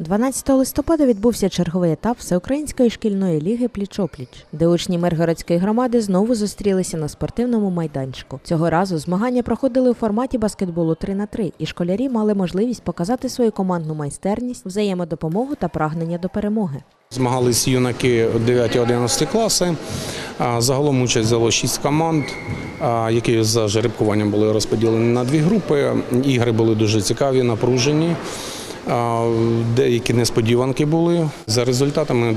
12 листопада відбувся черговий етап всеукраїнської шкільної ліги Пліч-опліч, де учні Миргородської громади знову зустрілися на спортивному майданчику. Цього разу змагання проходили у форматі баскетболу 3 на 3 і школярі мали можливість показати свою командну майстерність, взаємодопомогу та прагнення до перемоги. Змагались юнаки 9-11 класи. Загалом участь взяло 6 команд, які за жеребкуванням були розподілені на дві групи. Ігри були дуже цікаві, напружені. Деякі несподіванки були. За результатами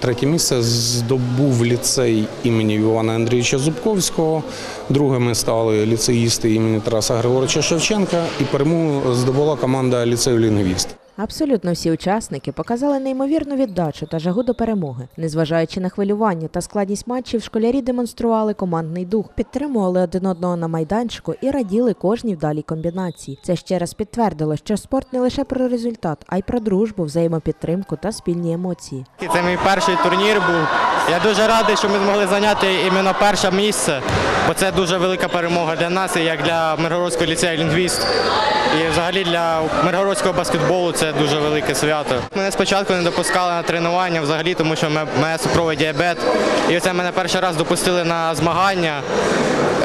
третє місце здобув ліцей імені Івана Андрійовича Зубковського. Другими стали ліцеїсти імені Тараса Григоровича Шевченка. І перемогу здобула команда ліцею Лінгвіст. Абсолютно всі учасники показали неймовірну віддачу та жагу до перемоги. Незважаючи на хвилювання та складність матчів, школярі демонстрували командний дух, підтримували один одного на майданчику і раділи кожній вдалій комбінації. Це ще раз підтвердило, що спорт не лише про результат, а й про дружбу, взаємопідтримку та спільні емоції. Це мій перший турнір був. Я дуже радий, що ми змогли зайняти іменно перше місце, бо це дуже велика перемога для нас, і як для Миргородського ліцею лінгвіст. І взагалі для Миргородського баскетболу це дуже велике свято. Мене спочатку не допускали на тренування взагалі, тому що мене- цукровий діабет. І оце мене перший раз допустили на змагання.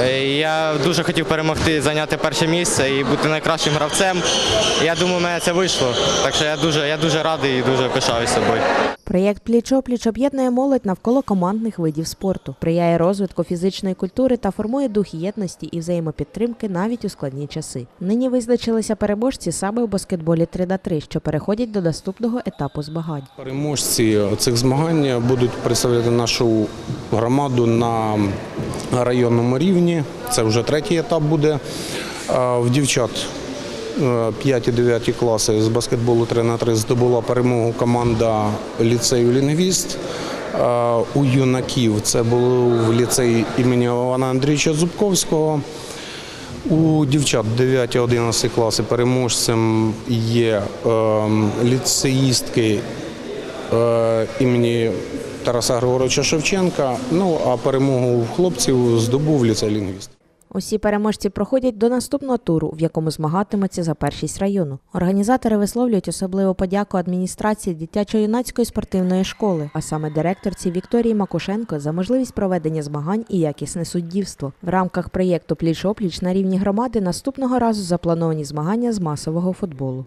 Е, Я дуже хотів перемогти, зайняти перше місце і бути найкращим гравцем. Я думаю, мене це вийшло. Так що я дуже, я дуже радий і дуже пишаюсь собою. Проєкт Пліч-опліч об'єднує молодь навколо командних видів спорту, сприяє розвитку фізичної культури та формує дух єдності і взаємопідтримки навіть у складні часи. Нині визначилися переможці саме у баскетболі 3 на 3 що переходять до наступного етапу змагань. Переможці цих змагань будуть представляти нашу громаду на районному рівні. Це вже третій етап буде. В дівчат 5 і 9 класи з баскетболу 3 на 3 здобула перемогу команда ліцею Лінгвіст. У юнаків це був ліцей імені Івана Андрійовича Зубковського. У дівчат 9-11 класи переможцем є ем, ліцеїстки е, імені Тараса Григоровича Шевченка. Ну а перемогу хлопців здобув ліцей лінгвіст. Усі переможці проходять до наступного туру, в якому змагатимуться за першість району. Організатори висловлюють особливу подяку адміністрації дитячо-юнацької спортивної школи, а саме директорці Вікторії Макушенко за можливість проведення змагань і якісне суддівство. В рамках проєкту Пліч-опліч на рівні громади наступного разу заплановані змагання з масового футболу.